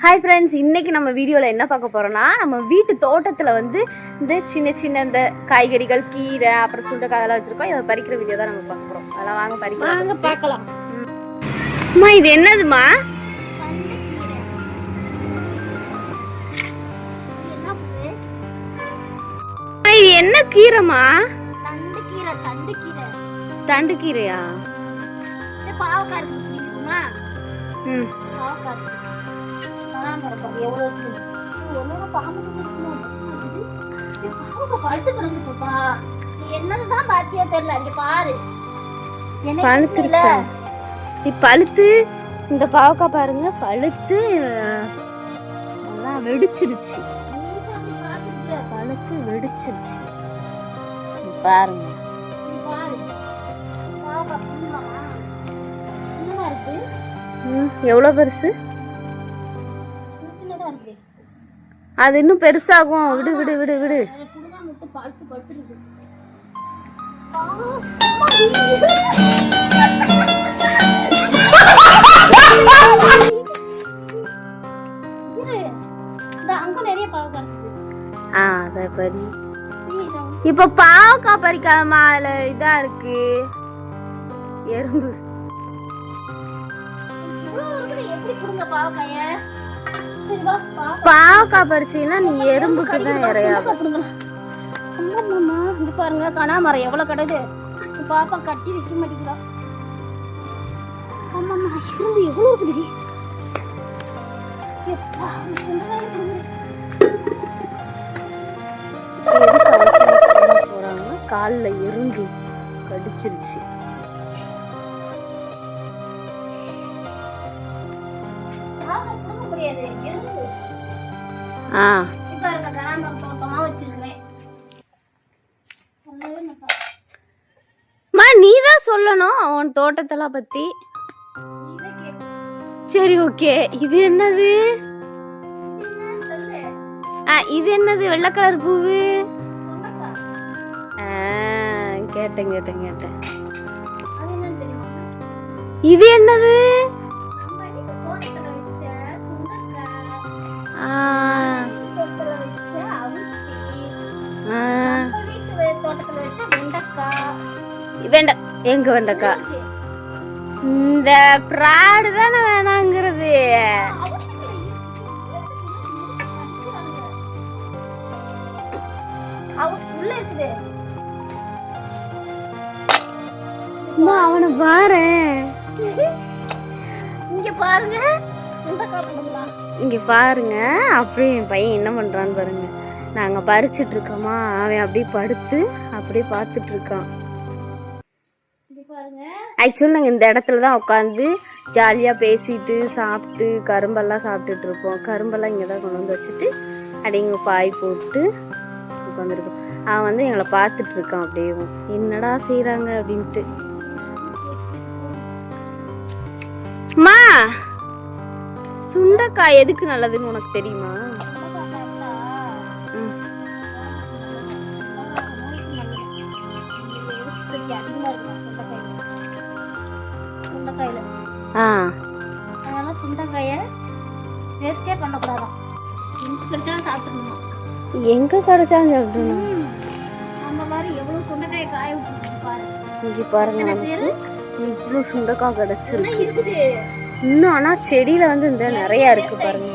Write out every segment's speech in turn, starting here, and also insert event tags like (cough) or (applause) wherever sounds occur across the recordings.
Hi friends இன்னைக்கு நம்ம வீடியோவில் என்ன பார்க்க போறோம்னா நம்ம வீட்டு தோட்டத்தில் வந்து இந்த சின்ன சின்ன இந்த காய்கறிகள் கீரை அப்புறம் சுண்டைக்காய் அதெல்லாம் வச்சிருக்கோம். இதை பறிக்கிற வீடியோ தான் நம்ம பார்க்க போறோம். அதெல்லாம் வாங்க வாங்க பறிக்கலாம் பார்க்கலாம். அம்மா இது என்னதுமா இது என்ன கீரைமா தண்டு கீரை தண்டு கீரை தண்டு கீரையா பாவக்காய் ம். பாவக்காய். பாரு, பாம்புக்கு பழுத்து. நீ பாத்தியா தெரியல பழுத்துருச்சா இது பழுத்து இந்த பாவக்காய் பாருங்க பழுத்து நல்லா வெடிச்சிருச்சு நீ? பழுத்து வெடிச்சிருச்சு பாருங்க நீ எவ்வளோ பெருசு அது இன்னும் பெருசாகும். விடு விடு விடு விடு. இப்ப பாவக்கா ஆ அதை இப்போ பாவக்காய் பறிக்காதமா அதுல இதா இருக்கு. எறும்பு. இருக்குது, எப்படி பாவக்காய? பாவக்காய் பறிச்சீங்கன்னா நீ எறும்புக்கு தான். அம்மாம்மாம்மா, இங்க பாருங்க கனாமரம் எவ்வளவு கிடக்கு இந்த பாப்பா கட்டி வைக்க மாட்டேங்கிறா. ஆமாம்மா எறும்பு எவ்வளவு இருக்குது காலில் எறும்பு கடிச்சிருச்சு. முடியாது ஆ. இப்ப வச்சிருக்கிறேன் நீ தான் சொல்லணும் உன் தோட்டத்தெல்லாம் பத்தி. சரி ஓகே. இது என்னது? ஆ இது என்னது? வெள்ளை கலர் பூவு? கேட்டேன் கேட்டேன் கேட்டேன். இது என்னது? வெண்ட எங்க வெண்டைக்கா இந்த ப்ராடு தானே வேணாங்கிறது. அவனை பாரு இங்க பாருங்க. இங்க பாருங்க. அப்படியே என் பையன் என்ன பண்றான்னு பாருங்க. நாங்க பறிச்சிட்டு இருக்கோமா அவன் அப்படியே படுத்து அப்படியே பார்த்துட்டு இருக்கான். ஆக்சுவலி நாங்கள் இந்த இடத்துல தான் உட்காந்து ஜாலியாக பேசிட்டு சாப்பிட்டு கரும்பெல்லாம் சாப்பிட்டுட்டு இருப்போம். கரும்பெல்லாம் இங்கே தான் கொண்டு வந்து வச்சுட்டு அப்படியே இங்கே பாய் போட்டு உட்காந்துருக்கோம் அவன் வந்து எங்களை பார்த்துட்டு இருக்கான் அப்படியே. என்னடா செய்கிறாங்க அப்படின்ட்டு. அம்மா சுண்டக்காய் எதுக்கு நல்லதுன்னு உனக்கு தெரியுமா? அதனால சுண்டைக்காய வேஸ்டே பண்ணக்கூடாதாம் எங்க கிடைச்சாலும் சாப்பிட்டுருணுமா எங்கே கிடைச்சாலும் சாப்பிடணும் நம்ம மாதிரி சுண்டைக்காய காய இங்கே பாருங்க இவ்வளோ சுண்டைக்காய் கிடச்சிருக்கு. இன்னும் இருக்குது? இன்னும் ஆனால் செடியில் வந்து இந்த நிறையா இருக்கு பாருங்க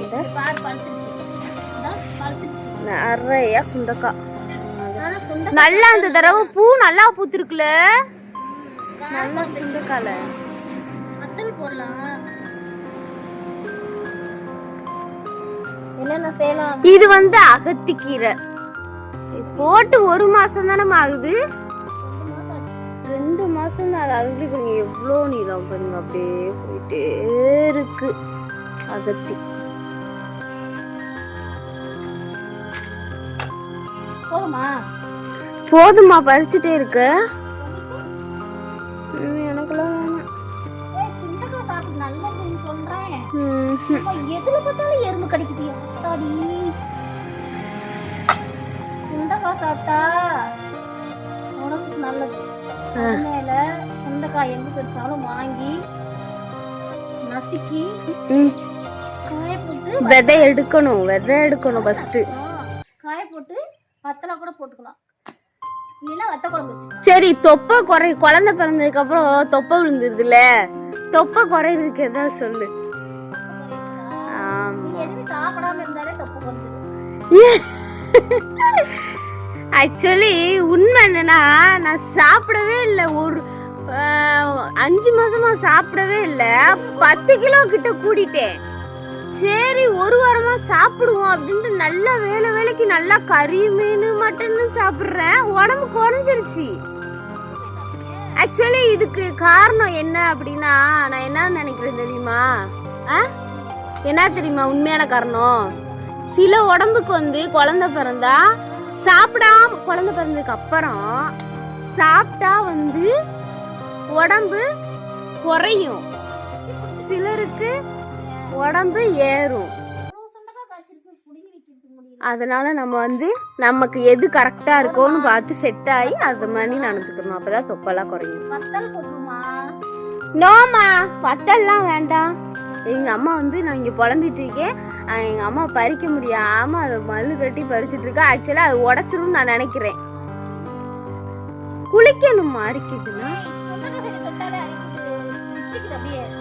நிறைய சுண்டக்காய். நல்லா இந்த தடவை பூ நல்லா பூத்திருக்குல நல்லா சுண்டக்கால வத்தல் போடலாம். என்னென்ன செய்யலாம்? இது வந்து அகத்திக்கீரை. போட்டு ஒரு மாசம் தானே ஆகுது? ரெண்டு மாசம் தான் அது அதுக்கு எவ்வளோ நீளம் பாருங்க அப்படியே போயிட்டே இருக்கு. அகத்தி. போதுமா? போதுமா பறிச்சுட்டே இருக்க. எதுல பார்த்தாலும் எறும்பு கடிக்குது அத்தாடி சுண்டைக்காய் சாப்பிட்டா உனக்கு நல்லது. மேல சுண்டைக்காய் எங்க கிடைச்சாலும் வாங்கி நசுக்கி காய போட்டு விதை எடுக்கணும் விதை எடுக்கணும் ஃபர்ஸ்ட் காய போட்டு வத்தலை கூட போட்டுக்கலாம். சரி தொப்பை குறை குழந்தை பிறந்ததுக்கு அப்புறம் தொப்பை விழுந்துருதுல தொப்பை குறையிறதுக்கு எதாவது சொல்லு. சாப்பிடாம இருந்தாலே தப்பு குறைஞ்சிடும் ஆக்சுவலி (laughs) உண்மை என்னன்னா நான் சாப்பிடவே இல்லை. ஒரு அஞ்சு மாசமா சாப்பிடவே இல்லை. பத்து கிலோ கிட்ட கூடிட்டேன். சரி ஒரு வாரமா சாப்பிடுவோம் அப்படின்ட்டு நல்லா வேலை வேலைக்கு நல்லா கறி மீன் மட்டன் சாப்பிட்றேன். உடம்பு குறைஞ்சிருச்சு. ஆக்சுவலி இதுக்கு காரணம் என்ன அப்படின்னா நான் என்ன நினைக்கிறேன் தெரியுமா? ஆ? என்ன தெரியுமா உண்மையான காரணம்? சில உடம்புக்கு வந்து குழந்தை பிறந்தா சாப்பிடாம குழந்தை பிறந்ததுக்கு அப்புறம் சாப்பிட்டா வந்து உடம்பு குறையும். சிலருக்கு உடம்பு ஏறும். அதனால நம்ம வந்து நமக்கு எது கரெக்டா இருக்கும்னு பார்த்து செட் ஆகி அது மாதிரி நடந்துக்கணும். அப்பதான் தொப்பெல்லாம் குறையும். நோமா பத்தெல்லாம் வேண்டாம். எங்க அம்மா வந்து நான் இங்க புலம்பிட்டு இருக்கேன். அஹ் எங்க அம்மா பறிக்க முடியாம அதை மல்லு கட்டி பறிச்சிட்டு இருக்கா. ஆக்சுவலா அது உடைச்சிரும்னு நான் நினைக்கிறேன். குளிக்கணுமா அரிக்குதுன்னா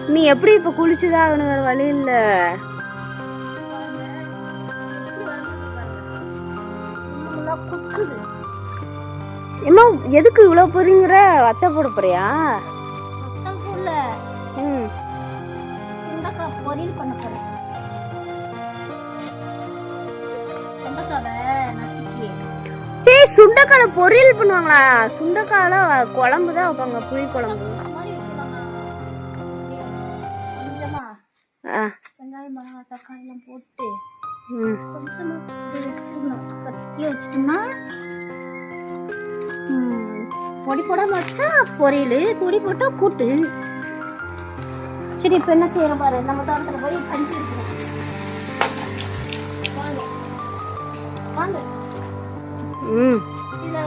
நீ எப்படி இப்ப குளிச்சுதான் ஆகணும் வேற வழி இல்ல. ஏம்மா எதுக்கு இவ்வளவு பொறிங்கிற? வத்த போட போறியா? பொரியல் பண்ண டேய் சுண்டக்கால பொரியல் பண்ணுவாங்களா? சுண்டக்கால குழம்பு தான் வைப்பாங்க புளி குழம்பு. வெங்காயம் மிளகா தக்காளி எல்லாம் போட்டு கொஞ்சமா வச்சிடணும். கட்டியே வச்சிட்டோம்னா பொடி போடாம வச்சா பொரியல் பொடி போட்டா கூட்டு. சரி இப்ப என்ன செய்யறோம் பாரு. நம்ம தோட்டத்துல போய் கஞ்சி இருக்கணும் வாங்க. வாங்க. ம். இதுல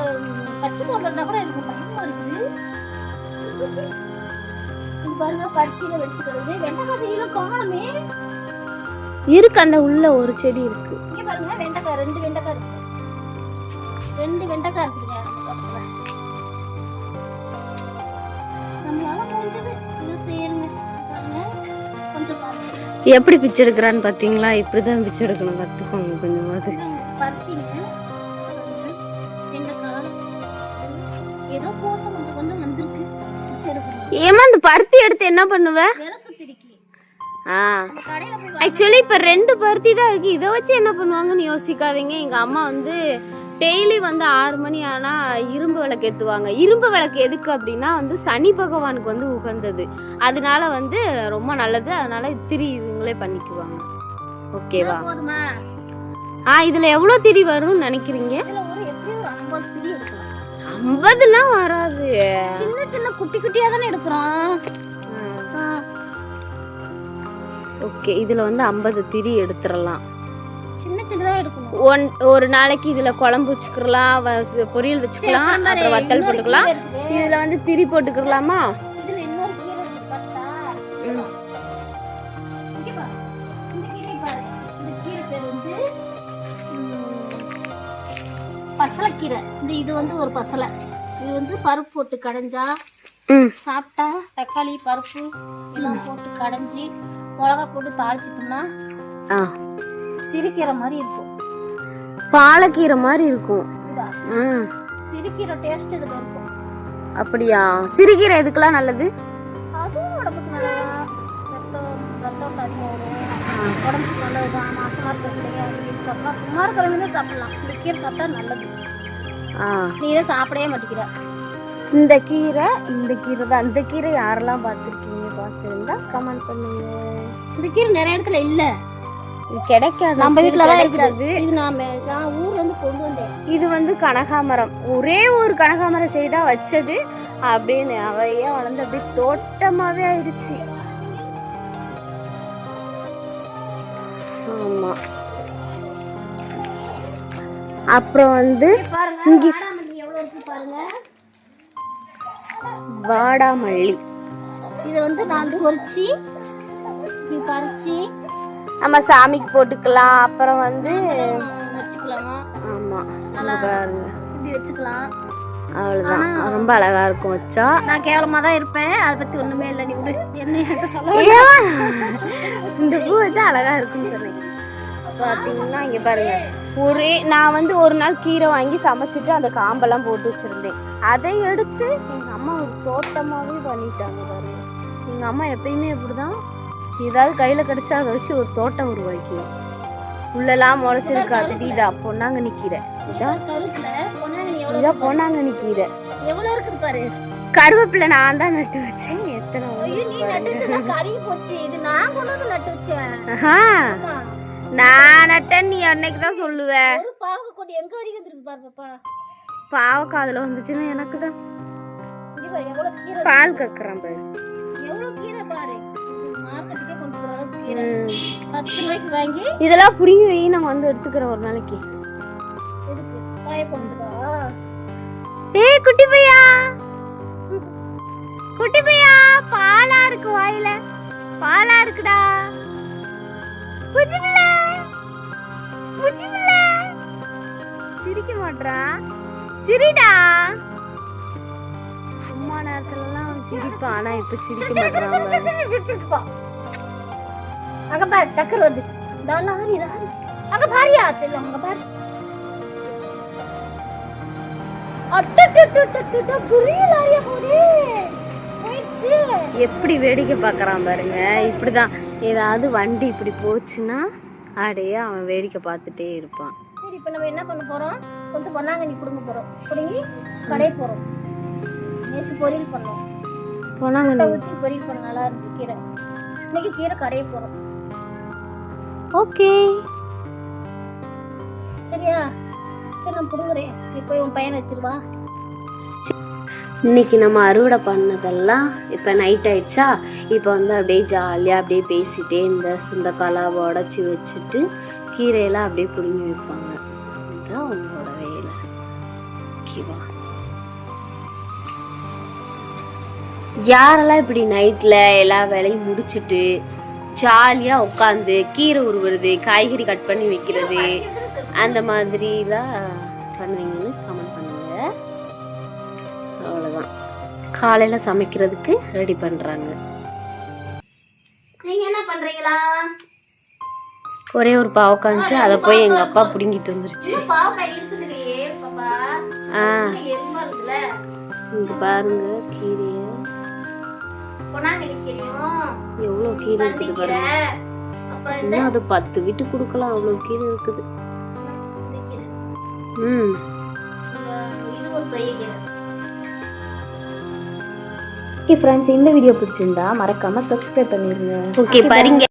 பச்சை இருந்தா கூட எனக்கு பயமா இருக்குது இது பாருங்க பருத்தியில வச்சுக்கிறது வெண்டைக்காய் செய்யல காணுமே. இருக்கு அந்த உள்ள ஒரு செடி இருக்கு. இங்க பாருங்க வெண்டைக்காய் ரெண்டு வெண்டைக்காய் இருக்கு. ரெண்டு வெண்டைக்காய் இருக்குங்க. நம்மளால முடிஞ்சது. எப்படி பிச்சை எடுக்கிறான்னு பாத்தீங்களா? இப்படிதான் பிச்சை எடுக்கணும் கத்துக்கோங்க கொஞ்சமாவது. ஏமா அந்த பருத்தி எடுத்து என்ன பண்ணுவ. ஆக்சுவலி இப்ப ரெண்டு பருத்தி தான் இருக்கு. இதை வச்சு என்ன பண்ணுவாங்கன்னு யோசிக்காதீங்க. எங்க அம்மா வந்து டெய்லி வந்து ஆறு மணி ஆனா இரும்பு விளக்கு ஏத்துவாங்க. இரும்பு விளக்கு எதுக்கு அப்படின்னா வந்து சனி பகவானுக்கு வந்து உகந்தது. அதனால வந்து ரொம்ப நல்லது. அதனால திரி இவங்களே பண்ணிக்குவாங்க. ஓகேவா? ஆ இதுல எவ்வளவு திரி வரும்னு நினைக்கிறீங்க? ஐம்பது ஐம்பதுலாம் வராது. சின்ன சின்ன குட்டி குட்டியா தானே எடுக்கிறோம். ஓகே இதுல வந்து ஐம்பது திரி எடுத்துடலாம். ஒன் ஒரு நாளைக்கு இதுல குழம்பு வச்சுக்கலாம் பொரியல் வச்சுக்கலாம் அப்புறம் வத்தல் போட்டுக்கலாம். இதுல வந்து திரி போட்டுக்கலாமா பசலைக்கீரை. இந்த இது வந்து ஒரு பசலை. இது வந்து பருப்பு போட்டு கடைஞ்சா சாப்பிட்டா தக்காளி பருப்பு எல்லாம் போட்டு கடைஞ்சி மிளகா போட்டு தாளிச்சிட்டோம்னா சிரிக்கிற மாதிரி இருக்கும். பாலக்கீரை மாதிரி இருக்கும். ம். சிரிக்கிற டேஸ்ட் இதுல இருக்கும். அப்படியா? சிறுகீரை எதுக்கெல்லாம் நல்லது? அதுவும் உடம்புக்கு நல்லதா ரத்தம் ரத்தம் அதிகம் வரும் உடம்புக்கு சாப்பிடலாம். சும்மா இருக்கிறவங்க சாப்பிடலாம். இந்த கீரை சாப்பிட்டா நல்லது. ஆ. நீ இதை சாப்பிடவே மாட்டேங்கிற. இந்த கீரை இந்த கீரை தான். இந்த கீரை யாரெல்லாம் பார்த்துருக்கீங்க? பார்த்துருந்தா கமெண்ட் பண்ணுங்க. இந்த கீரை நிறைய இடத்துல இல்ல. கிடைக்காது. நம்ம வீட்டுல தான் இருக்குது. கிடைக்காது. இது நாம நான் ஊர்ல இருந்து கொண்டு வந்தேன். இது வந்து கனகாமரம். ஒரே ஒரு கனகாமரம் செடி தான் வச்சது. அப்படியே நிறைய வளர்ந்து அப்படியே தோட்டமாவே ஆயிடுச்சு. ஆமா. அப்புறம் வந்து இங்க பாருங்க வாடாமல்லி இதை வந்து நான் இப்படி பறிச்சு நம்ம சாமிக்கு போட்டுக்கலாம். அப்புறம் வந்து வச்சுக்கலாமா? ஆமா. இங்க பாருங்க வச்சுக்கலாம். அவ்வளவுதான். ரொம்ப அழகா இருக்கும் வச்சா நான் கேவலமா தான் இருப்பேன். அதை பத்தி ஒண்ணுமே இல்லை நீ விடு. என்ன சொல்ல? இந்த பூ வச்சா அழகா இருக்குன்னு சொன்னேன். பாத்தீங்கன்னா இங்க பாருங்க. ஒரே நான் வந்து ஒரு நாள் கீரை வாங்கி சமைச்சிட்டு அந்த காம்பெல்லாம் போட்டு வச்சிருந்தேன். அதை எடுத்து எங்க அம்மா ஒரு தோட்டமாவே பண்ணிட்டாங்க பாருங்க. எங்க அம்மா எப்பயுமே இப்படிதான். ஏதாவது கையில கிடைச்சா அதை வச்சு ஒரு தோட்டம் உருவாக்கிடும் உள்ளெல்லாம் முளைச்சிருக்கு இதா பொன்னாங்கண்ணி கீரை இதான் பொன்னாங்கண்ணி கீரை எவ்வளவு இருக்குது பாரு. கருவேப்பிலை நான் தான் நட்டு வச்சேன். எத்தனை நான் நட்டேன். நீ அன்னைக்கு தான் சொல்லுவ. பாவக்காய் அதுல வந்துச்சுன்னா எனக்கு தான். பால் கக்குறான் பாரு. எவ்வளவு கீரை பாரு. பத்து ரூபாய்க்கு வாங்கி இதெல்லாம் புடிங்கி வை நம்ம வந்து எடுத்துக்கிறோம் ஒரு நாளைக்கு. ஏய் குட்டி பையா. குட்டி பையா பாலா இருக்கு வாயில. பாலா இருக்குடா. சிரிக்க மாட்றான் சிரிடா. சிரிப்பான் ஆனா இப்ப சிரிக்க பாரு. அங்க பாரு டக்கர் வருது டா லாரி லாரி. அங்க பாரியா சரி அங்க பாரு. எப்படி வேடிக்கை பார்க்கறான் பாருங்க. இப்படிதான். ஏதாவது வண்டி இப்படி போச்சுன்னா அப்படியே அவன் வேடிக்கை பார்த்துட்டே இருப்பான். சரி இப்போ நம்ம என்ன பண்ண போறோம்? கொஞ்சம் பொன்னாங்கண்ணி கொடுங்க போறோம். பிடுங்கி கடை போறோம். நேற்று பொரியல் பண்ணோம். முட்டை ஊற்றி பொரியல் பண்ண நல்லா இருந்துச்சு கீரை. இன்னைக்கு கீரை கடைய போறோம். ஓகே. சரியா? சரி நான் பிடுங்குறேன். நீ போய் உன் பையனை வச்சிருவா இன்னைக்கு நம்ம அறுவடை பண்ணதெல்லாம் இப்போ நைட் ஆயிடுச்சா? இப்போ வந்து அப்படியே ஜாலியாக அப்படியே பேசிட்டே இந்த சுண்டக்காலாம் உடச்சி வச்சுட்டு கீரையெல்லாம் அப்படியே பிடுங்கி வைப்பாங்க. இதுதான் உங்களோட வேலை. ஓகேவா யாரெல்லாம் இப்படி நைட்டில் எல்லா வேலையும் முடிச்சுட்டு ஜாலியாக உட்காந்து கீரை உருவுறது காய்கறி கட் பண்ணி வைக்கிறது அந்த மாதிரிலாம் பண்ணுவீங்கன்னு கமெண்ட் பண்ணுங்க. அவ்வளோதான் காலையில் சமைக்கிறதுக்கு ரெடி பண்ணுறாங்க நீங்க என்ன பண்றீங்களா? ஒரே ஒரு பாவக்காய் இருந்துச்சு அதை போய் எங்கள் அப்பா பிடுங்கிட்டு வந்துருச்சு. ஆ. இங்கே பாருங்க கீரையை. பொன்னாங்கண்ணி கீரையும் எவ்வளோ கீரை இருக்குது பாருங்க. இன்னும் அது பத்து வீட்டு கொடுக்கலாம் அவ்வளோ கீரை இருக்குது. ம். ஓகே ஃப்ரெண்ட்ஸ் இந்த வீடியோ பிடிச்சிருந்தா மறக்காம சப்ஸ்கிரைப் பண்ணிருங்க. ஓகே பாருங்க.